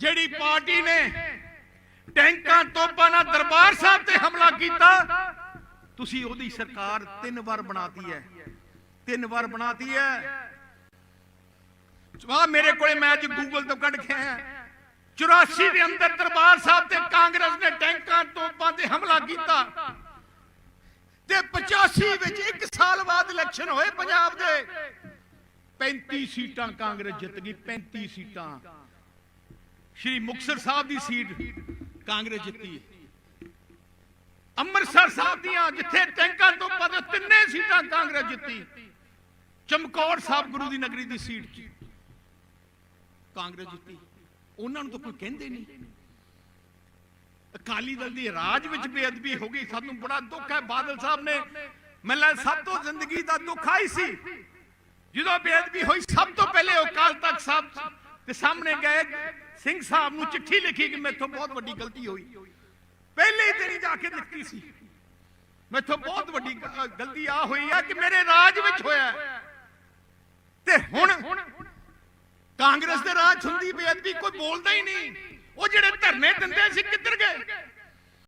ਜਿਹੜੀ ਪਾਰਟੀ ਨੇ ਟੈਂਕਾਂ ਤੋਪਾਂ ਨਾਲ ਦਰਬਾਰ ਸਾਹਿਬ ਤੇ ਹਮਲਾ ਕੀਤਾ, ਤੁਸੀਂ ਉਹਦੀ ਸਰਕਾਰ ਤਿੰਨ ਵਾਰ ਬਣਾਤੀ ਹੈ। ਤਿੰਨ ਵਾਰ ਬਣਾਤੀ ਹੈ। ਆ ਮੇਰੇ ਕੋਲੇ ਮੈਂ ਅੱਜ ਗੂਗਲ ਤੋਂ ਕੱਢ ਕੇ ਆਇਆ। 84 ਦੇ ਅੰਦਰ ਦਰਬਾਰ ਸਾਹਿਬ ਤੇ ਕਾਂਗਰਸ ਨੇ ਟੈਂਕਾਂ ਤੋਪਾਂ ਤੇ ਹਮਲਾ ਕੀਤਾ। ਤੇ 85 ਵਿੱਚ ਇੱਕ ਸਾਲ ਬਾਅਦ ਇਲੈਕਸ਼ਨ ਹੋਏ ਪੰਜਾਬ ਦੇ। 35 ਸੀਟਾਂ ਕਾਂਗਰਸ ਜਿੱਤ ਗਈ 35 ਸੀਟਾਂ। ਸ਼੍ਰੀ ਮੁਕਤਸਰ ਸਾਹਿਬ ਦੀ ਸੀਟ ਕਾਂਗਰਸ ਜਿੱਤੀ ਹੈ। ਅੰਮ੍ਰਿਤਸਰ ਸਾਹਿਬ ਦੀਆਂ ਜਿੱਥੇ ਟੈਂਕਾਂ ਤੋਂ ਪਦ ਤਿੰਨੇ ਸੀਟਾਂ ਕਾਂਗਰਸ ਜਿੱਤੀ। ਚਮਕੌਰ ਸਾਹਿਬ ਗੁਰੂ ਦੀ ਨਗਰੀ ਦੀ ਸੀਟ ਕਾਂਗਰਸ ਜਿੱਤੀ। ਉਹਨਾਂ ਨੂੰ ਤਾਂ ਕੋਈ ਕਹਿੰਦੇ ਨਹੀਂ। ਅਕਾਲੀ ਦਲ ਦੀ ਰਾਜ ਵਿੱਚ ਬੇਅਦਬੀ ਹੋ ਗਈ। ਸਾਨੂੰ ਬੜਾ ਦੁੱਖ ਹੈ। ਬਾਦਲ ਸਾਹਿਬ ਨੇ ਮੈਨੂੰ ਸਭ ਤੋਂ ਜ਼ਿੰਦਗੀ ਦਾ ਦੁੱਖ ਆਈ ਸੀ। ਜਦੋਂ ਬੇਅਦਬੀ ਹੋਈ, ਸਭ ਤੋਂ ਪਹਿਲੇ ਉਹ ਅਕਾਲ ਤਖਤ ਸਾਹਿਬ ਦੇ ਸਾਹਮਣੇ ਗਏ ਸਿੰਘ ਸਾਹਿਬ ਨੂੰ ਚਿੱਠੀ ਲਿਖੀ ਕਿ ਮੇਥੋਂ ਬਹੁਤ ਵੱਡੀ ਗਲਤੀ ਹੋਈ। ਪਹਿਲੇ ਹੀ ਹੀ ਜਾ ਕੇ ਲਿਖੀ ਸੀ। ਮੇਥੋਂ ਬਹੁਤ ਵੱਡੀ ਗਲਤੀ ਆ ਹੋਈ ਹੈ ਕਿ ਮੇਰੇ ਰਾਜ ਵਿੱਚ ਹੋਇਆ। ਤੇ ਹੁਣ ਕਾਂਗਰਸ ਦੇ ਰਾਜ ਹੁੰਦੀ ਬੇਅਦਬੀ ਕੋਈ ਬੋਲਦਾ ਹੀ ਨਹੀਂ। ਉਹ ਜਿਹੜੇ ਧਰਨੇ ਦਿੰਦੇ ਸੀ ਕਿੱਧਰ ਗਏ?